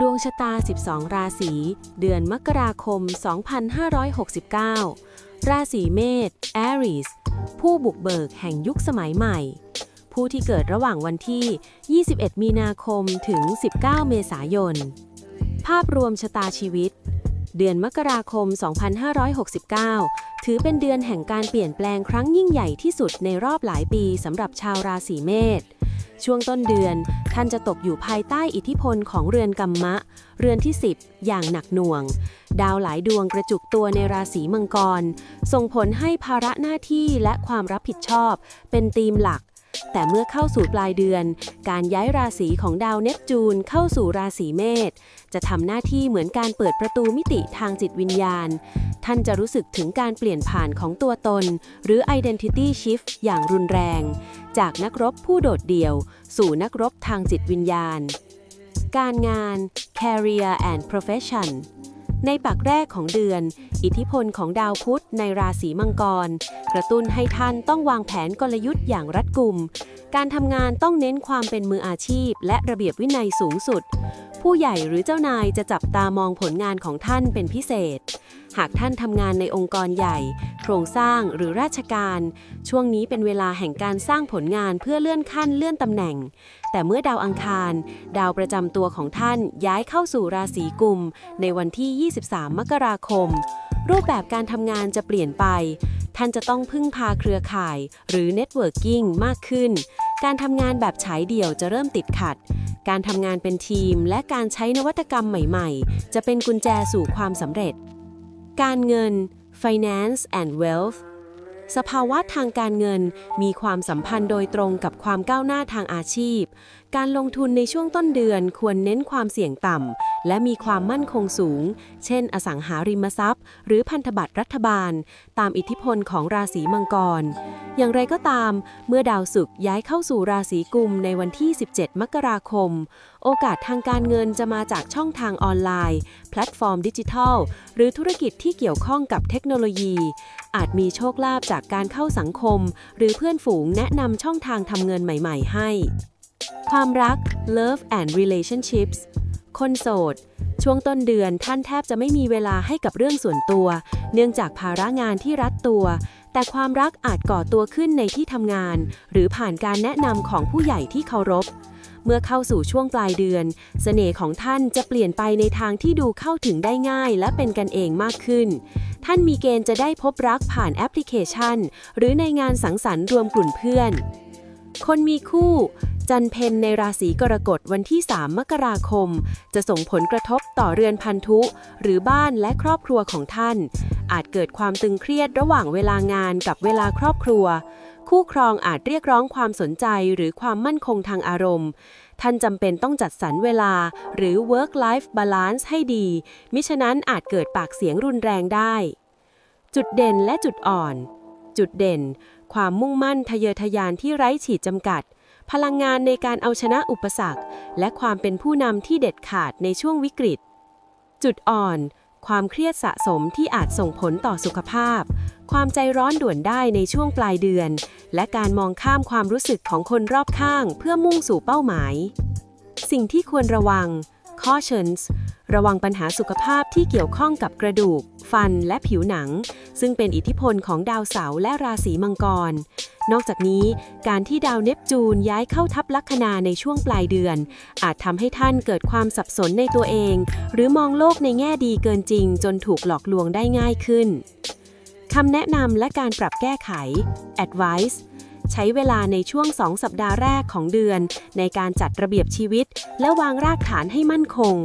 ดวงชะตา 12 ราศี เดือนมกราคม 2569 ราศีเมษ Aries ผู้บุกเบิกแห่งยุคสมัยใหม่ ผู้ที่เกิดระหว่างวันที่ 21 มีนาคม ถึง 19 เมษายน ภาพรวมชะตาชีวิต เดือนมกราคม 2569 ถือเป็นเดือนแห่งการเปลี่ยนแปลงครั้งยิ่งใหญ่ที่สุดในรอบหลายปีสำหรับชาวราศีเมษช่วงต้นเดือน ท่านจะตกอยู่ภายใต้อิทธิพลของเรือนกัมมะ เรือนที่ 10 อย่างหนักหน่วง ดาวหลายดวงกระจุกตัวในราศีมังกร ส่งผลให้ภาระหน้าที่และความรับผิดชอบ เป็นธีมหลัก แต่เมื่อเข้าสู่ปลายเดือน การย้ายราศีของดาวเนปจูนเข้าสู่ราศีเมษจะทำหน้าที่เหมือนการเปิดประตูมิติทางจิตวิญญาณ ท่านจะรู้สึกถึงการเปลี่ยนผ่านของตัวตน หรือ identity shift อย่างรุนแรง จากนักรบผู้โดดเดี่ยว สู่นักรบทางจิตวิญญาณ การงาน career and profession ในปักแรกของเดือน อิทธิพลของดาวพุธในราศีมังกร กระตุ้นให้ท่านต้องวางแผนกลยุทธ์อย่างรัดกุม การทำงานต้องเน้นความเป็นมืออาชีพ และระเบียบวินัยสูงสุด ผู้ใหญ่หรือเจ้านายจะจับตามองผลงานของท่านเป็นพิเศษ หากท่านทำงานในองค์กรใหญ่ โครงสร้างหรือราชการ ช่วงนี้เป็นเวลาแห่งการสร้างผลงานเพื่อเลื่อนขั้นเลื่อนตำแหน่ง แต่เมื่อดาวอังคาร ดาวประจำตัวของท่านย้ายเข้าสู่ราศีกุม ในวันที่ 23 มกราคม รูปแบบการทำงานจะเปลี่ยนไป ท่านจะต้องพึ่งพาเครือข่าย หรือเน็ตเวิร์กิ่งมากขึ้น การทำงานแบบฉายเดี่ยวจะเริ่มติดขัด การทำงานเป็นทีม และการใช้นวัตกรรมใหม่ๆ จะเป็นกุญแจสู่ความสำเร็จ การเงิน finance and wealth สภาวะทางการเงินมีความสัมพันธ์โดยตรงกับความก้าวหน้าทางอาชีพ การลงทุนในช่วงต้นเดือนควรเน้นความเสี่ยงต่ำ และมีความมั่นคงสูง เช่น อสังหาริมทรัพย์ หรือพันธบัตรรัฐบาล ตามอิทธิพลของราศีมังกร อย่างไรก็ตาม เมื่อดาวศุกร์ย้ายเข้าสู่ราศีกุมในวันที่ 17 มกราคม โอกาสทางการเงินจะมาจากช่องทางออนไลน์ แพลตฟอร์มดิจิทัล หรือธุรกิจที่เกี่ยวข้องกับเทคโนโลยี อาจมีโชคลาภจากการเข้าสังคม หรือเพื่อนฝูงแนะนำช่องทางทำเงินใหม่ ๆ ให้ ความรัก love and relationships คนโสดช่วงต้นเดือนท่านแทบจะไม่มีเวลาให้กับเรื่องส่วนตัว เนื่องจากภาระงานที่รัดตัว แต่ความรักอาจก่อตัวขึ้นในที่ทำงาน หรือผ่านการแนะนำของผู้ใหญ่ที่เคารพ เมื่อเข้าสู่ช่วงปลายเดือนเสน่ห์ของท่านจะเปลี่ยนไปในทางที่ดูเข้าถึงได้ง่ายและเป็นกันเองมากขึ้น ท่านมีเกณฑ์จะได้พบรักผ่านแอปพลิเคชัน หรือในงานสังสรรค์รวมกลุ่มเพื่อน คนมีคู่จันเพนในราศีกรกฎวันที่ 3 มกราคม จะส่งผลกระทบต่อเรือนพันธุ หรือบ้านและครอบครัวของท่าน อาจเกิดความตึงเครียดระหว่างเวลางานกับเวลาครอบครัว คู่ครองอาจเรียกร้องความสนใจหรือความมั่นคงทางอารมณ์ ท่านจำเป็นต้องจัดสรรเวลา หรือ work life balance ให้ดี มิฉะนั้นอาจเกิดปากเสียงรุนแรงได้ จุดเด่นและจุดอ่อน จุดเด่น ความมุ่งมั่นทะเยอทะยานที่ไร้ขีดจำกัดพลังงานในการเอาชนะอุปสรรค และความเป็นผู้นำที่เด็ดขาดในช่วงวิกฤต จุดอ่อน ความเครียดสะสมที่อาจส่งผลต่อสุขภาพ ความใจร้อนด่วนได้ในช่วงปลายเดือน และการมองข้ามความรู้สึกของคนรอบข้างเพื่อมุ่งสู่เป้าหมาย สิ่งที่ควรระวัง cautions ระวังปัญหาสุขภาพที่เกี่ยวข้องกับกระดูก ฟันและผิวหนัง ซึ่งเป็นอิทธิพลของดาวเสาร์และราศีมังกร นอกจากนี้การที่ดาวเนปจูนย้ายเข้าทับลัคนาในช่วงปลายเดือน อาจทำให้ท่านเกิดความสับสนในตัวเอง หรือมองโลกในแง่ดีเกินจริง จนถูกหลอกลวงได้ง่ายขึ้นคำแนะนำและการปรับแก้ไข advice ใช้เวลาในช่วง 2 สัปดาห์แรกของเดือน ในการจัดระเบียบชีวิต และวางรากฐานให้มั่นคง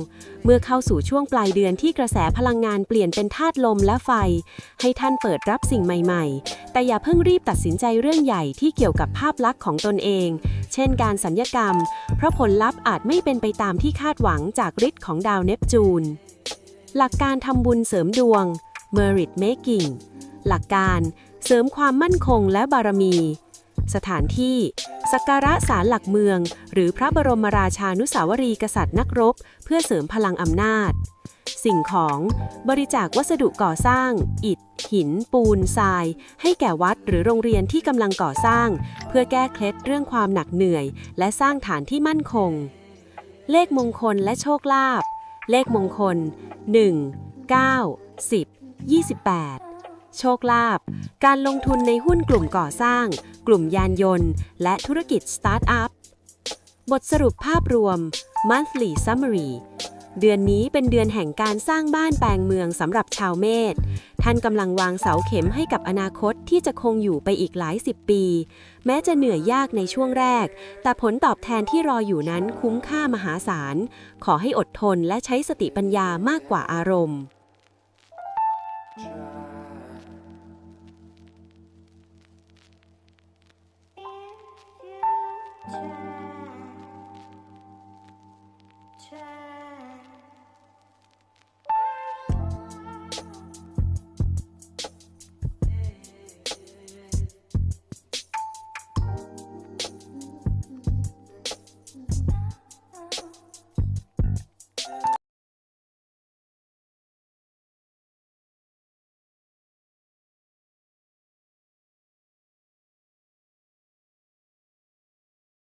เมื่อเข้าสู่ช่วงปลายเดือนที่กระแสพลังงานเปลี่ยนเป็นธาตุลมและไฟ ให้ท่านเปิดรับสิ่งใหม่ๆ แต่อย่าเพิ่งรีบตัดสินใจเรื่องใหญ่ที่เกี่ยวกับภาพลักษณ์ของตนเอง เช่นการสัญญกรรม เพราะผลลัพธ์อาจไม่เป็นไปตามที่คาดหวังจากฤทธิ์ของดาวเนปจูน หลักการทำบุญเสริมดวง Merit Making หลักการเสริมความมั่นคงและบารมี สถานที่ สักการะศาลหลักเมือง หรือพระบรมราชานุสาวรีกษัตริย์นักรบ เพื่อเสริมพลังอำนาจ สิ่งของบริจาควัสดุก่อสร้าง อิฐ หิน ปูนทราย ให้แก่วัดหรือโรงเรียนที่กำลังก่อสร้าง เพื่อแก้เคล็ดเรื่องความหนักเหนื่อย และสร้างฐานที่มั่นคง เลขมงคลและโชคลาภเลขมงคล 1 9 10 28 โชคลาภการลงทุนในหุ้นกลุ่มก่อสร้าง กลุ่มยานยนต์ และธุรกิจสตาร์ทอัพ บทสรุปภาพรวม monthly summary เดือนนี้เป็นเดือนแห่งการสร้างบ้านแปลงเมืองสำหรับชาวเมษท่านกำลังวางเสาเข็มให้กับอนาคตที่จะคงอยู่ไปอีกหลายสิบปี แม้จะเหนื่อยยากในช่วงแรก แต่ผลตอบแทนที่รออยู่นั้นคุ้มค่ามหาศาล ขอให้อดทนและใช้สติปัญญามากกว่าอารมณ์